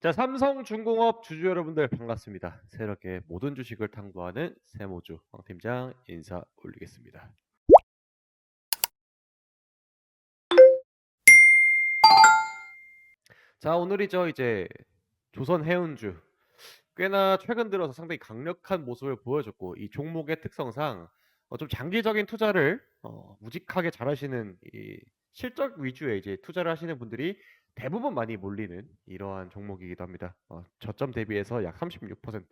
자, 삼성중공업 주주 여러분들 반갑습니다. 새롭게 모든 주식을 탐구하는 세모주 황 팀장 인사 올리겠습니다. 자, 오늘이죠. 이제 조선 해운주 꽤나 최근 들어서 상당히 강력한 모습을 보여줬고 이 종목의 특성상 어, 좀 장기적인 투자를 어, 무직하게 잘하시는 이 실적 위주의 이제 투자를 하시는 분들이 대부분 많이 몰리는 이러한 종목이기도 합니다. 어, 저점 대비해서 약 36%.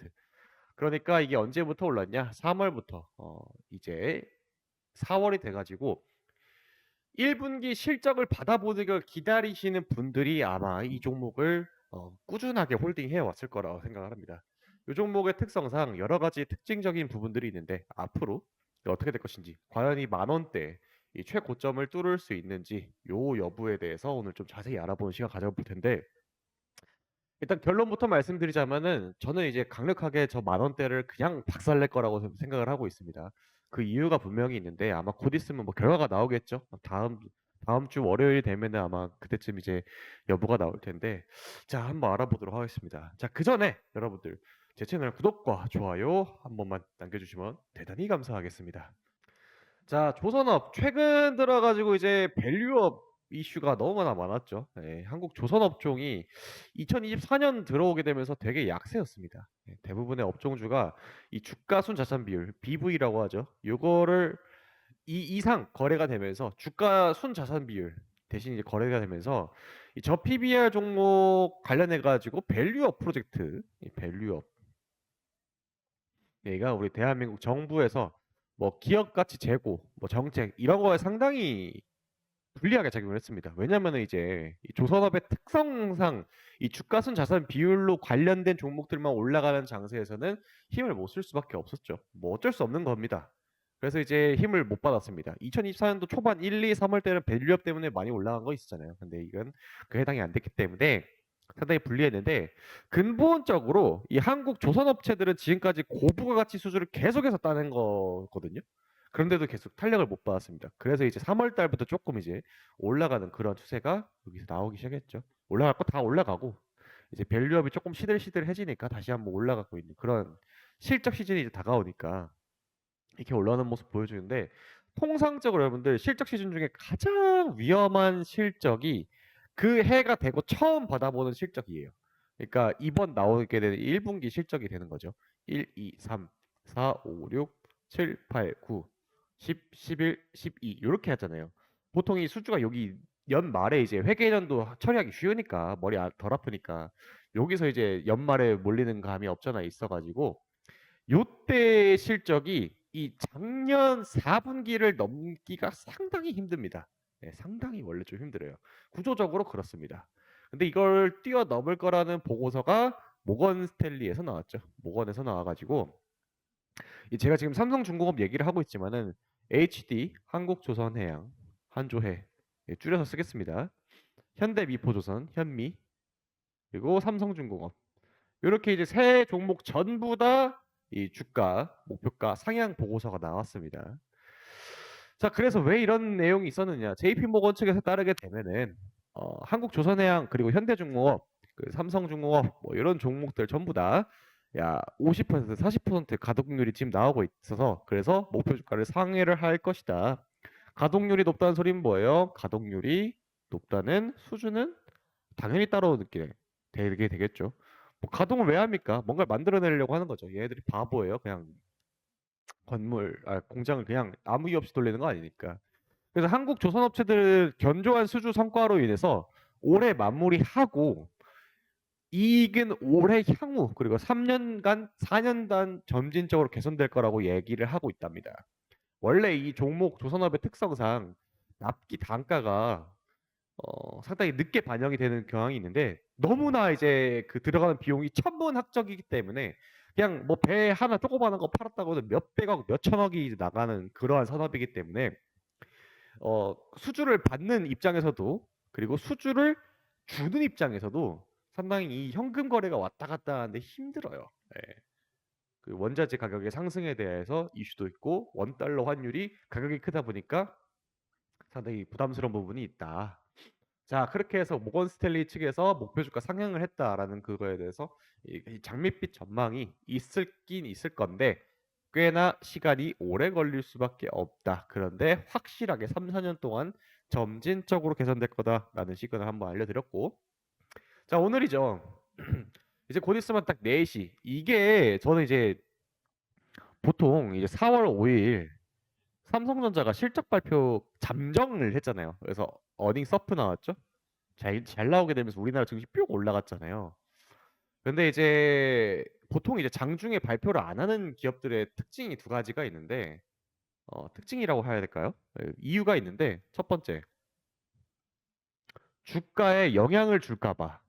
그러니까 이게 언제부터 올랐냐? 3월부터 어, 이제 4월이 돼가지고 1분기 실적을 받아보는 걸 기다리시는 분들이 아마 이 종목을 어, 꾸준하게 홀딩해 왔을 거라고 생각을 합니다. 이 종목의 특성상 여러 가지 특징적인 부분들이 있는데 앞으로 어떻게 될 것인지 과연 이 만 원대 이 최고점을 뚫을 수 있는지 요 여부에 대해서 오늘 좀 자세히 알아보는 시간 가져볼 텐데 일단 결론부터 말씀드리자면은 저는 이제 강력하게 저 만 원대를 그냥 박살낼 거라고 생각을 하고 있습니다. 그 이유가 분명히 있는데 아마 곧 있으면 뭐 결과가 나오겠죠. 다음 다음 주 월요일 되면은 아마 그때쯤 이제 여부가 나올 텐데 자 한번 알아보도록 하겠습니다. 자 그 전에 여러분들 제 채널 구독과 좋아요 한 번만 남겨주시면 대단히 감사하겠습니다. 자 조선업 최근 들어가지고 이제 밸류업 이슈가 너무나 많았죠. 예, 한국 조선업종이 2024년 들어오게 되면서 되게 약세였습니다. 예, 대부분의 업종주가 이 주가 순자산 비율 BV라고 하죠. 요거를 이 이상 거래가 되면서 주가 순자산 비율 대신 이제 거래가 되면서 이저 PBR 종목 관련해 가지고 밸류업 프로젝트, 이 밸류업 얘가 우리 대한민국 정부에서 뭐 기업 가치 재고, 뭐 정책 이런 거에 상당히 불리하게 작용을 했습니다. 왜냐면은 이제 이 조선업의 특성상 이 주가순 자산 비율로 관련된 종목들만 올라가는 장세에서는 힘을 못 쓸 수밖에 없었죠. 뭐 어쩔 수 없는 겁니다. 그래서 이제 힘을 못 받았습니다. 2024년도 초반 1, 2, 3월 때는 밸류업 때문에 많이 올라간 거 있었잖아요. 근데 이건 그 해당이 안 됐기 때문에 상당히 불리했는데 근본적으로 이 한국 조선 업체들은 지금까지 고부가 가치 수주를 계속해서 따낸 거거든요. 그런데도 계속 탄력을 못 받았습니다. 그래서 이제 3월 달부터 조금 이제 올라가는 그런 추세가 여기서 나오기 시작했죠. 올라갈 거 다 올라가고 이제 밸류업이 조금 시들시들해지니까 다시 한번 올라가고 있는 그런 실적 시즌이 이제 다가오니까 이렇게 올라오는 모습 보여주는데 통상적으로 여러분들 실적 시즌 중에 가장 위험한 실적이 그 해가 되고 처음 받아보는 실적이에요. 그러니까 이번 나오게 되는 1분기 실적이 되는 거죠. 1, 2, 3, 4, 5, 6, 7, 8, 9, 10, 11, 12 이렇게 하잖아요. 보통 이 수주가 여기 연말에 이제 회계연도 처리하기 쉬우니까 머리 아- 덜 아프니까 여기서 이제 연말에 몰리는 감이 없잖아 있어가지고 요때 실적이 이 작년 4분기를 넘기가 상당히 힘듭니다. 네, 상당히 원래 좀 힘들어요. 구조적으로 그렇습니다. 근데 이걸 뛰어넘을 거라는 보고서가 모건 스탠리에서 나왔죠. 모건에서 나와가지고 이 제가 지금 삼성중공업 얘기를 하고 있지만은 HD 한국조선해양 한조해 예, 줄여서 쓰겠습니다. 현대미포조선 현미 그리고 삼성중공업 이렇게 이제 세 종목 전부 다 이 주가 목표가 상향 보고서가 나왔습니다. 자, 그래서 왜 이런 내용이 있었느냐? JP모건 측에서 따르게 되면은 어, 한국조선해양 그리고 현대중공업, 그 삼성중공업 뭐 이런 종목들 전부 다 야, 50%, 40% 가동률이 지금 나오고 있어서 그래서 목표 주가를 상회를 할 것이다. 가동률이 높다는 소리는 뭐예요? 가동률이 높다는 수준은 당연히 따라오게 되게 되겠죠. 뭐 가동을 왜 합니까? 뭔가를 만들어내려고 하는 거죠. 얘네들이 바보예요. 그냥 건물, 아, 공장을 그냥 아무 이유 없이 돌리는 거 아니니까. 그래서 한국 조선업체들 견조한 수주 성과로 인해서 올해 마무리하고 이익은 올해 향후 그리고 3년간 4년간 점진적으로 개선될 거라고 얘기를 하고 있답니다. 원래 이 종목 조선업의 특성상 납기 단가가 어, 상당히 늦게 반영이 되는 경향이 있는데 너무나 이제 그 들어가는 비용이 천문학적이기 때문에 그냥 뭐 배 하나 조그마한 거 팔았다고 해도 몇백억, 몇천억이 나가는 그러한 산업이기 때문에 어, 수주를 받는 입장에서도 그리고 수주를 주는 입장에서도 상당히 이 현금 거래가 왔다 갔다 하는데 힘들어요. 예. 그 원자재 가격의 상승에 대해서 이슈도 있고 원 달러 환율이 가격이 크다 보니까 상당히 부담스러운 부분이 있다. 자 그렇게 해서 모건 스탠리 측에서 목표 주가 상향을 했다라는 그거에 대해서 이이 장밋빛 전망이 있을 긴 있을 건데 꽤나 시간이 오래 걸릴 수밖에 없다. 그런데 확실하게 3-4년 동안 점진적으로 개선될 거다라는 시그널을 한번 알려드렸고 자 오늘이죠. 이제 곧 있으면 딱 4시 이게 저는 이제 보통 이제 4월 5일 삼성전자가 실적 발표 잠정을 했잖아요. 그래서 어닝 서프 나왔죠. 잘, 잘 나오게 되면서 우리나라 증시 쭉 올라갔잖아요. 근데 이제 보통 이제 장중에 발표를 안 하는 기업들의 특징이 두 가지가 있는데 어, 특징이라고 해야 될까요? 예, 이유가 있는데 첫 번째 주가에 영향을 줄까 봐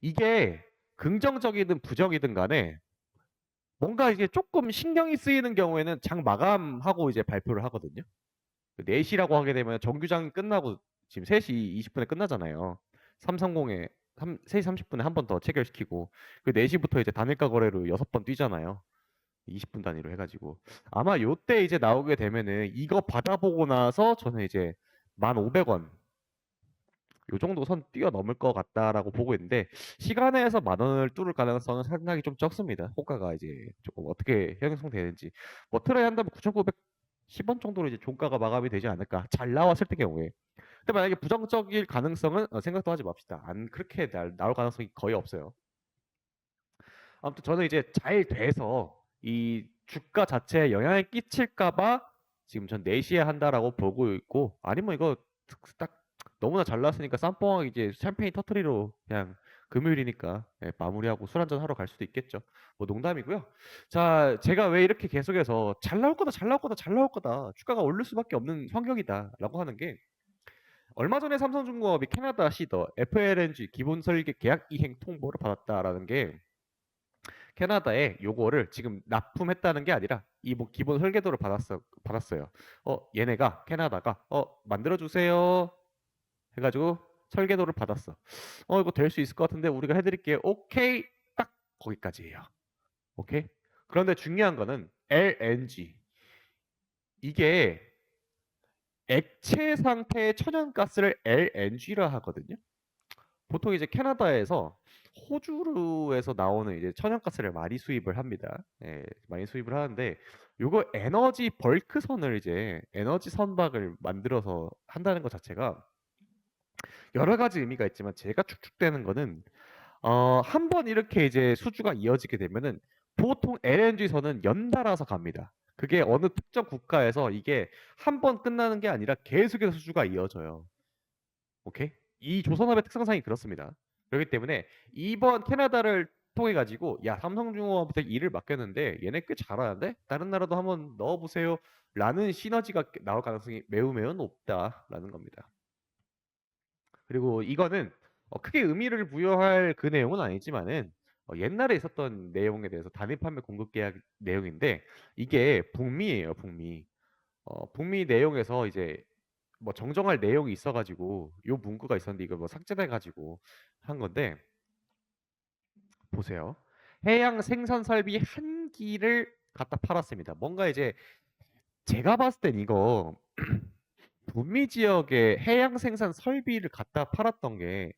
이게 긍정적이든 부정이든 간에 뭔가 이게 조금 신경이 쓰이는 경우에는 장 마감하고 이제 발표를 하거든요. 4시라고 하게 되면 정규장이 끝나고 지금 3시 20분에 끝나잖아요. 330에 3, 3시 30분에 한 번 더 체결시키고 그 4시부터 이제 단일가 거래로 6번 뛰잖아요. 20분 단위로 해가지고 아마 요때 이제 나오게 되면은 이거 받아보고 나서 저는 이제 1,500원 요 정도 선 뛰어넘을 것 같다라고 보고 있는데 시간에서 만 원을 뚫을 가능성은 상당히 좀 적습니다. 호가가 이제 조금 어떻게 형성되는지 뭐 틀어야 한다면 9,910원 정도로 이제 종가가 마감이 되지 않을까 잘 나왔을 때 경우에 근데 만약에 부정적일 가능성은 어, 생각도 하지 맙시다. 안 그렇게 나, 나올 가능성이 거의 없어요. 아무튼 저는 이제 잘 돼서 이 주가 자체에 영향을 끼칠까봐 지금 전 4시에 한다라고 보고 있고 아니면 이거 딱 너무나 잘 나왔으니까 쌈뽕하게 이제 샴페인 터트리로 그냥 금요일이니까 예, 마무리하고 술 한잔 하러 갈 수도 있겠죠. 뭐 농담이고요. 자, 제가 왜 이렇게 계속해서 잘 나올 거다, 잘 나올 거다, 잘 나올 거다, 주가가 오를 수밖에 없는 환경이다라고 하는 게 얼마 전에 삼성중공업이 캐나다 시더 FLNG 기본 설계 계약 이행 통보를 받았다라는 게 캐나다에 요거를 지금 납품했다는 게 아니라 이 뭐 기본 설계도를 받았어 받았어요. 어 얘네가 캐나다가 어 만들어 주세요 해가지고 설계도를 받았어. 어 이거 될 수 있을 것 같은데 우리가 해드릴게요. 오케이 딱 거기까지예요. 오케이. 그런데 중요한 거는 LNG 이게 액체 상태의 천연가스를 LNG라 하거든요. 보통 이제 캐나다에서 호주에서 나오는 이제 천연가스를 많이 수입을 합니다. 예, 많이 수입을 하는데 요거 에너지 벌크선을 이제 에너지 선박을 만들어서 한다는 것 자체가 여러 가지 의미가 있지만 제가 축축되는 거는 어, 한 번 이렇게 이제 수주가 이어지게 되면은 보통 LNG선은 연달아서 갑니다. 그게 어느 특정 국가에서 이게 한 번 끝나는 게 아니라 계속해서 수주가 이어져요. 오케이? 이 조선업의 특성상이 그렇습니다. 그렇기 때문에 이번 캐나다를 통해 가지고 야 삼성중공업한테 일을 맡겼는데 얘네 꽤 잘하는데 다른 나라도 한번 넣어보세요. 라는 시너지가 나올 가능성이 매우 매우 높다라는 겁니다. 그리고 이거는 어, 크게 의미를 부여할 그 내용은 아니지만은 어, 옛날에 있었던 내용에 대해서 단일 판매 공급 계약 내용인데 이게 북미예요, 북미. 어, 북미 내용에서 이제 뭐 정정할 내용이 있어가지고 요 문구가 있었는데 이거 뭐 삭제돼가지고 한 건데 보세요. 해양 생산 설비 한 기를 갖다 팔았습니다. 뭔가 이제 제가 봤을 땐 이거 북미 지역의 해양 생산 설비를 갖다 팔았던 게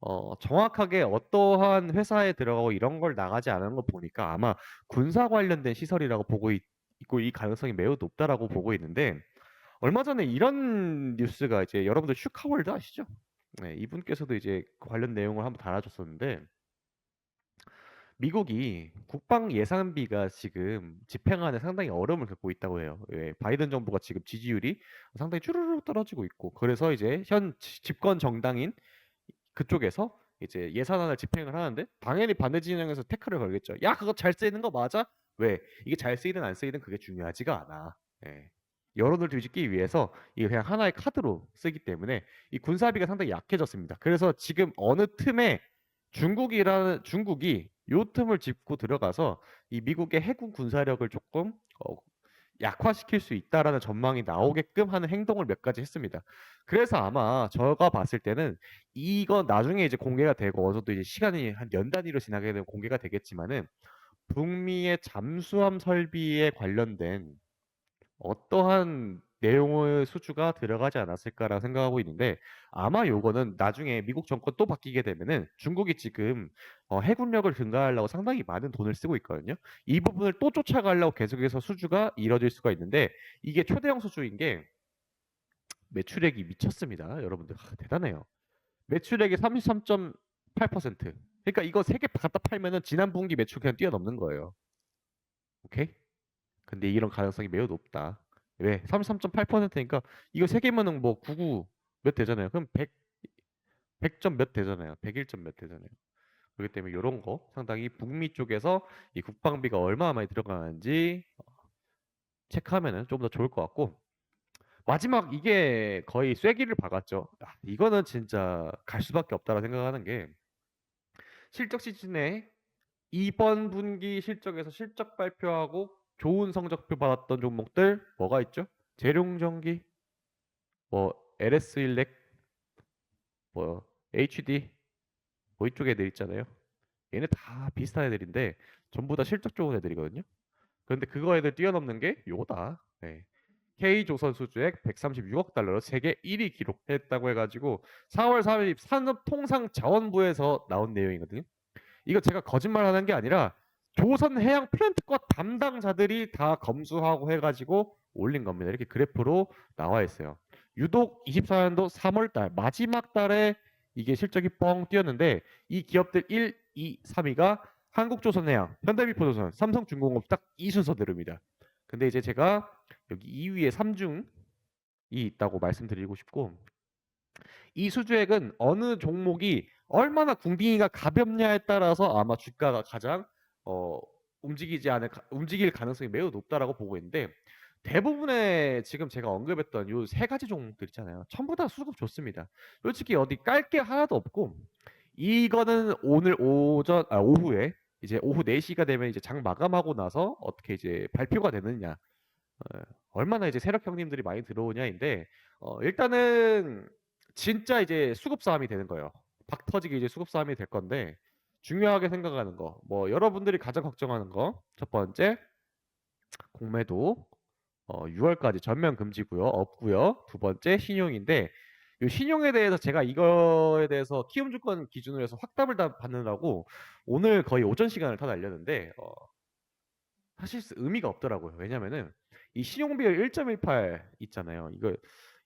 어, 정확하게 어떠한 회사에 들어가고 이런 걸 나가지 않은 거 보니까 아마 군사 관련된 시설이라고 보고 있, 있고 이 가능성이 매우 높다라고 보고 있는데 얼마 전에 이런 뉴스가 이제 여러분들 슈카월드 아시죠? 네, 이분께서도 이제 그 관련 내용을 한번 달아줬었는데 미국이 국방 예산비가 지금 집행안에 상당히 어려움을 겪고 있다고 해요. 예, 바이든 정부가 지금 지지율이 상당히 쭈르르 떨어지고 있고 그래서 이제 현 지- 집권 정당인 그쪽에서 이제 예산안을 집행을 하는데 당연히 반대 진영에서 태클을 걸겠죠. 야 그거 잘 쓰이는 거 맞아? 왜? 이게 잘 쓰이든 안 쓰이든 그게 중요하지가 않아. 예. 여론을 뒤집기 위해서 이게 그냥 하나의 카드로 쓰기 때문에 이 군사비가 상당히 약해졌습니다. 그래서 지금 어느 틈에 중국이라는 중국이 요 틈을 짚고 들어가서 이 미국의 해군 군사력을 조금 어, 약화시킬 수 있다라는 전망이 나오게끔 하는 행동을 몇 가지 했습니다. 그래서 아마 제가 봤을 때는 이거 나중에 이제 공개가 되고 어서도 이제 시간이 한년 단위로 지나게 되면 공개가 되겠지만은 북미의 잠수함 설비에 관련된 어떠한 내용의 수주가 들어가지 않았을까라고 생각하고 있는데 아마 요거는 나중에 미국 정권 또 바뀌게 되면은 중국이 지금 어, 해군력을 증가하려고 상당히 많은 돈을 쓰고 있거든요. 이 부분을 또 쫓아가려고 계속해서 수주가 이뤄질 수가 있는데 이게 초대형 수주인 게 매출액이 미쳤습니다. 여러분들 하, 대단해요. 매출액이 33.8%. 그러니까 이거 세 개 갖다 팔면은 지난 분기 매출 그냥 뛰어넘는 거예요. 오케이? 근데 이런 가능성이 매우 높다. 왜? 33.8%니까 이거 세 개면은 뭐 99 몇 되잖아요. 그럼 100 100점 몇 되잖아요. 101점 몇 되잖아요. 그렇기 때문에 이런 거 상당히 북미 쪽에서 이 국방비가 얼마나 많이 들어가는지 어, 체크하면은 좀 더 좋을 것 같고 마지막 이게 거의 쐐기를 박았죠. 아, 이거는 진짜 갈 수밖에 없다라 생각하는 게 실적 시즌에 이번 분기 실적에서 실적 발표하고 좋은 성적표 받았던 종목들 뭐가 있죠? 재룡전기, 뭐 LS 일렉, 뭐 HD, 뭐 이쪽 애들 있잖아요. 얘네 다 비슷한 애들인데 전부 다 실적 좋은 애들이거든요. 그런데 그거 애들 뛰어넘는 게 요거다. 네. K조선 수주액 136억 달러로 세계 1위 기록했다고 해가지고 4월 3일 산업통상자원부에서 나온 내용이거든요. 이거 제가 거짓말하는 게 아니라 조선 해양 플랜트과 담당자들이 다 검수하고 해가지고 올린 겁니다. 이렇게 그래프로 나와 있어요. 유독 24년도 3월 달 마지막 달에 이게 실적이 뻥 뛰었는데 이 기업들 1, 2, 3위가 한국조선해양, 현대미포조선, 삼성중공업 딱 이 순서대로입니다. 근데 이제 제가 여기 2위에 3중이 있다고 말씀드리고 싶고 이 수주액은 어느 종목이 얼마나 궁딩이가 가볍냐에 따라서 아마 주가가 가장 어, 움직이지 않을 가- 움직일 가능성이 매우 높다라고 보고 있는데 대부분의 지금 제가 언급했던 요 세 가지 종목들 있잖아요. 전부 다 수급 좋습니다. 솔직히 어디 깔 게 하나도 없고 이거는 오늘 오전 아 오후에 이제 오후 4시가 되면 이제 장 마감하고 나서 어떻게 이제 발표가 되느냐 어, 얼마나 이제 세력 형님들이 많이 들어오냐인데 어, 일단은 진짜 이제 수급 싸움이 되는 거예요. 박 터지게 이제 수급 싸움이 될 건데 중요하게 생각하는 거, 뭐 여러분들이 가장 걱정하는 거 첫 번째 공매도 어, 6월까지 전면 금지고요, 없고요. 두 번째 신용인데 이 신용에 대해서 제가 이거에 대해서 키움 주권 기준으로 해서 확답을 다 받느라고 오늘 거의 오전 시간을 다 날렸는데 어, 사실 의미가 없더라고요. 왜냐면은 이 신용비율 1.18 있잖아요. 이거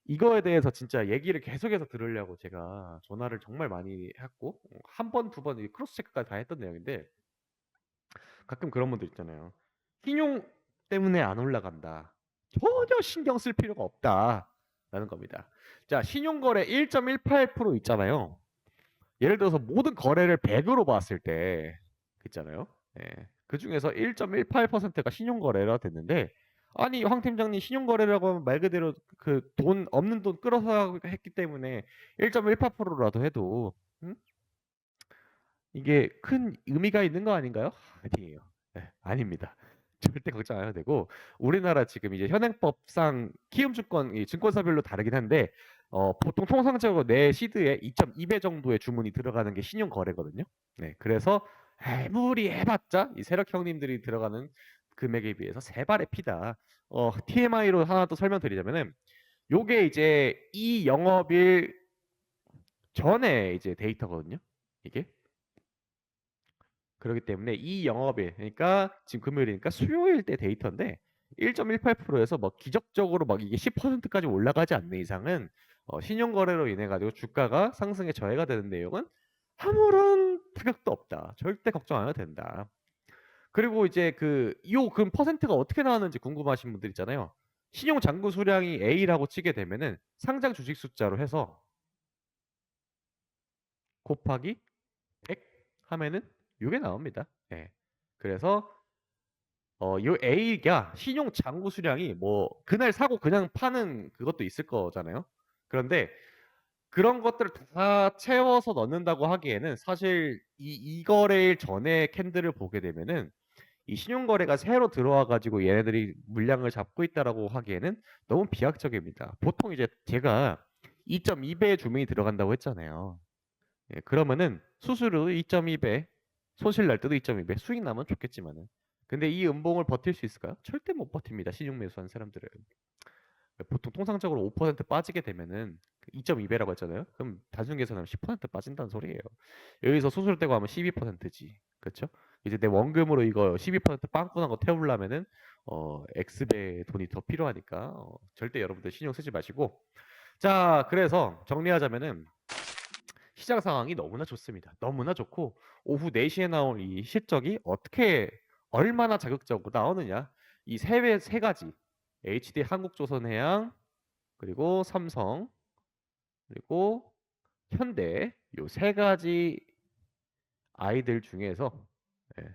이거에 대해서 진짜 얘기를 계속해서 들으려고 제가 전화를 정말 많이 했고 한 번, 두번 크로스 체크까지 다 했던 내용인데 가끔 그런 분들 있잖아요. 신용 때문에 안 올라간다. 전혀 신경 쓸 필요가 없다라는 겁니다. 자, 신용 거래 1.18% 있잖아요. 예를 들어서 모든 거래를 100 으로 봤을 때 있잖아요. 예. 그 중에서 1.18%가 신용 거래라 됐는데 아니 황 팀장님 신용거래라고 하면 말 그대로 그 돈 없는 돈 끌어서 했기 때문에 1.18%라도 해도 음? 이게 큰 의미가 있는 거 아닌가요? 아니에요. 네, 아닙니다. 절대 걱정 안 해도 되고 우리나라 지금 이제 현행법상 키움증권 이 증권사별로 다르긴 한데 어, 보통 통상적으로 내 시드에 2.2배 정도의 주문이 들어가는 게 신용 거래거든요. 네, 그래서 아무리 해봤자 이 세력 형님들이 들어가는 금액에 비해서 세 발의 피다. 어, TMI로 하나 또 설명드리자면은 요게 이제 이 영업일 전에 이제 데이터거든요. 이게 그렇기 때문에 이 영업일 그러니까 지금 금요일이니까 수요일 때 데이터인데 1.18%에서 뭐 기적적으로 막 이게 10%까지 올라가지 않는 이상은 어, 신용거래로 인해 가지고 주가가 상승에 저해가 되는 내용은 아무런 타격도 없다. 절대 걱정 안 해도 된다. 그리고 이제 그요금 퍼센트가 어떻게 나왔는지 궁금하신 분들 있잖아요. 신용 잔고 수량이 A라고 치게 되면은 상장 주식 숫자로 해서 곱하기 100 하면은 요게 나옵니다. 예. 그래서 어, 요 A가 신용 잔고 수량이 뭐 그날 사고 그냥 파는 그것도 있을 거잖아요. 그런데 그런 것들을 다 채워서 넣는다고 하기에는 사실 이, 이 거래일 전에 캔들을 보게 되면은 이 신용거래가 새로 들어와 가지고 얘네들이 물량을 잡고 있다라고 하기에는 너무 비약적입니다. 보통 이제 제가 2.2배 주문이 들어간다고 했잖아요. 예, 그러면은 수수료 2.2배, 손실 날 때도 2.2배, 수익 나면 좋겠지만은. 근데 이 음봉을 버틸 수 있을까요? 절대 못 버팁니다. 신용 매수한 사람들은. 보통 통상적으로 5% 빠지게 되면은 2.2배라고 했잖아요. 그럼 단순 계산하면 10% 빠진다는 소리예요. 여기서 수수료 떼고 하면 12%지. 그렇죠? 이제 내 원금으로 이거 12% 빵꾸난 거 태우려면은 어 X배 돈이 더 필요하니까 어, 절대 여러분들 신경 쓰지 마시고 자 그래서 정리하자면은 시장 상황이 너무나 좋습니다. 너무나 좋고 오후 4시에 나올 이 실적이 어떻게 얼마나 자극적으로 나오느냐 이 세 세 가지 HD 한국조선해양 그리고 삼성 그리고 현대 요 세 가지 아이들 중에서 예,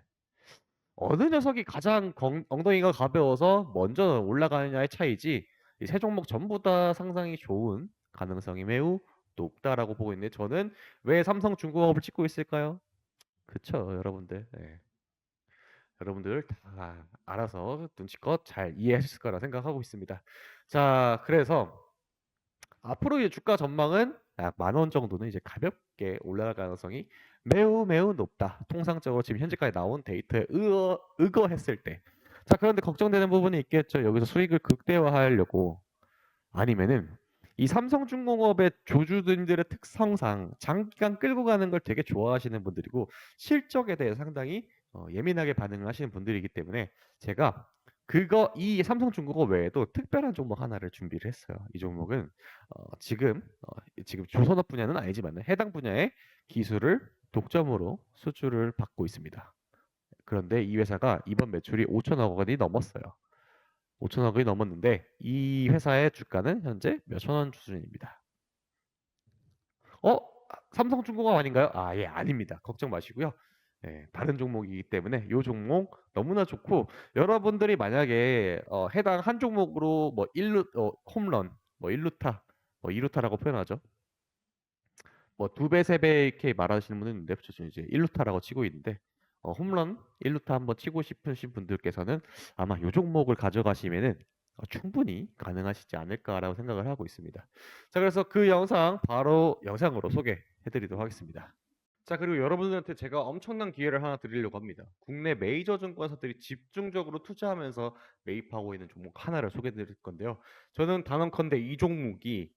어느 녀석이 가장 건- 엉덩이가 가벼워서 먼저 올라가느냐의 차이지 이 세 종목 전부 다 상상이 좋은 가능성이 매우 높다라고 보고 있는데 저는 왜 삼성 중공업을 찍고 있을까요? 그쵸 여러분들 예. 여러분들 다 알아서 눈치껏 잘 이해하실 거라 생각하고 있습니다. 자 그래서 앞으로의 주가 전망은 약만원 정도는 이제 가볍게 올라갈 가능성이 매우 매우 높다. 통상적으로 지금 현재까지 나온 데이터에 의거, 의거했을 때. 자, 그런데 걱정되는 부분이 있겠죠. 여기서 수익을 극대화하려고 아니면은 이 삼성중공업의 조주들의 특성상 장기간 끌고 가는 걸 되게 좋아하시는 분들이고 실적에 대해 상당히 어, 예민하게 반응을 하시는 분들이기 때문에 제가 그거 이 삼성중공업 외에도 특별한 종목 하나를 준비를 했어요. 이 종목은 어, 지금 어, 지금 조선업 분야는 아니지만 해당 분야의 기술을 독점으로 수주를 받고 있습니다. 그런데 이 회사가 이번 매출이 5천억 원이 넘었어요. 5천억 원이 넘었는데 이 회사의 주가는 현재 몇천 원 수준입니다. 어? 삼성중공업 아닌가요? 아, 예, 아닙니다. 걱정 마시고요. 예, 다른 종목이기 때문에 이 종목 너무나 좋고 여러분들이 만약에 어, 해당 한 종목으로 뭐 1루 어, 홈런, 뭐 1루타, 뭐 2루타라고 표현하죠. 뭐 두 배, 세 배 이렇게 말하시는 분은 있는데 저는 이제 1루타라고 치고 있는데 어, 홈런 1루타 한번 치고 싶으신 분들께서는 아마 이 종목을 가져가시면은 어, 충분히 가능하시지 않을까라고 생각을 하고 있습니다. 자, 그래서 그 영상 바로 영상으로 소개해 드리도록 하겠습니다. 자, 그리고 여러분들한테 제가 엄청난 기회를 하나 드리려고 합니다. 국내 메이저 증권사들이 집중적으로 투자하면서 매입하고 있는 종목 하나를 소개해 드릴 건데요. 저는 단언컨대 이 종목이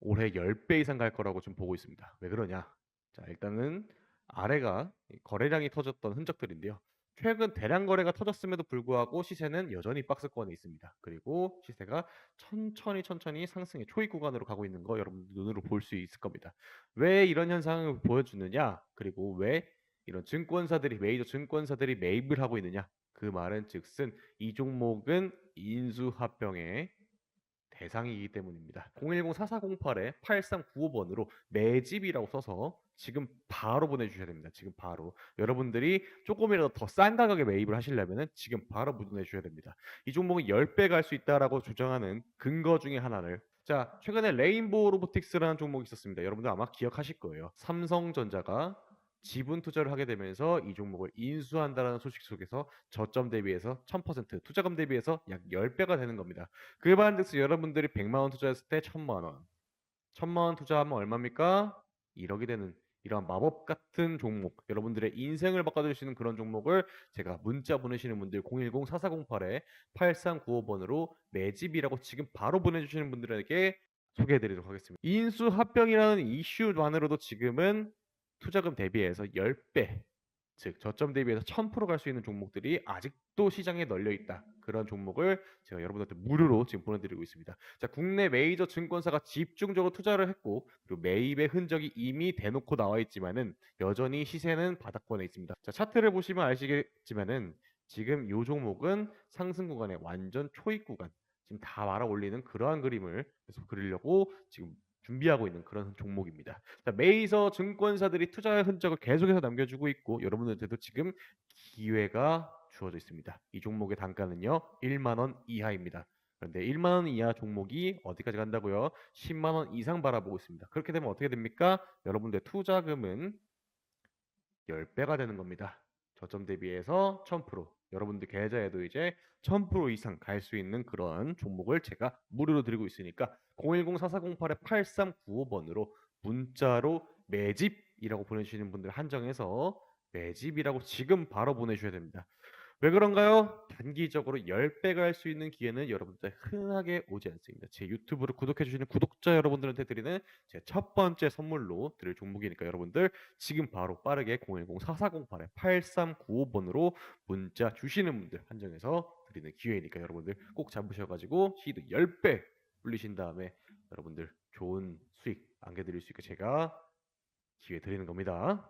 올해 10배 이상 갈 거라고 좀 보고 있습니다. 왜 그러냐? 자, 일단은 아래가 거래량이 터졌던 흔적들인데요. 최근 대량 거래가 터졌음에도 불구하고 시세는 여전히 박스권에 있습니다. 그리고 시세가 천천히 천천히 상승의 초입 구간으로 가고 있는 거 여러분 눈으로 볼 수 있을 겁니다. 왜 이런 현상을 보여주느냐? 그리고 왜 이런 증권사들이 메이저 증권사들이 매입을 하고 있느냐? 그 말은 즉슨 이 종목은 인수합병의 대상이기 때문입니다. 010-4408에 8395번으로 매집이라고 써서 지금 바로 보내주셔야 됩니다. 지금 바로. 여러분들이 조금이라도 더 싼 가격에 매입을 하시려면 지금 바로 보내주셔야 됩니다. 이 종목은 10배 갈 수 있다라고 주장하는 근거 중에 하나를 자, 최근에 레인보우 로보틱스라는 종목이 있었습니다. 여러분들 아마 기억하실 거예요. 삼성전자가 지분 투자를 하게 되면서 이 종목을 인수한다라는 소식 속에서 저점 대비해서 1000% 투자금 대비해서 약 10배가 되는 겁니다. 그 반대로 여러분들이 100만 원 투자했을 때 1000만 원. 1000만 원 투자하면 얼마입니까? 1억이 되는 이런 마법 같은 종목, 여러분들의 인생을 바꿔줄 수 있는 그런 종목을 제가 문자 보내시는 분들 010-4408에 8395번으로 매집이라고 지금 바로 보내주시는 분들에게 소개해드리도록 하겠습니다. 인수합병이라는 이슈만으로도 지금은 투자금 대비해서 10배, 즉 저점 대비해서 1000%갈 수 있는 종목들이 아직도 시장에 널려 있다. 그런 종목을 제가 여러분들한테 무료로 지금 보내드리고 있습니다. 자, 국내 메이저 증권사가 집중적으로 투자를 했고 그리고 매입의 흔적이 이미 대놓고 나와 있지만은 여전히 시세는 바닥권에 있습니다. 자, 차트를 보시면 아시겠지만은 지금 이 종목은 상승 구간의 완전 초입 구간 지금 다 말아 올리는 그러한 그림을 계속 그리려고 지금 준비하고 있는 그런 종목입니다. 자, 메이저 증권사들이 투자의 흔적을 계속해서 남겨주고 있고 여러분들한테도 지금 기회가 주어져 있습니다. 이 종목의 단가는요 1만 원 이하입니다. 그런데 1만 원 이하 종목이 어디까지 간다고요? 10만 원 이상 바라보고 있습니다. 그렇게 되면 어떻게 됩니까? 여러분들 투자금은 10배가 되는 겁니다. 저점 대비해서 1000% 여러분들 계좌에도 이제 1000% 이상 갈 수 있는 그런 종목을 제가 무료로 드리고 있으니까 010-4408-8395번으로 문자로 매집이라고 보내주시는 분들 한정해서 매집이라고 지금 바로 보내주셔야 됩니다. 왜 그런가요? 단기적으로 10배가 할 수 있는 기회는 여러분들 흔하게 오지 않습니다. 제 유튜브를 구독해 주시는 구독자 여러분들한테 드리는 제 첫 번째 선물로 드릴 종목이니까 여러분들 지금 바로 빠르게 010-4408-8395번으로 문자 주시는 분들 한정해서 드리는 기회니까 여러분들 꼭 잡으셔 가지고 시드 10배 불리신 다음에 여러분들 좋은 수익 안겨 드릴 수 있게 제가 기회 드리는 겁니다.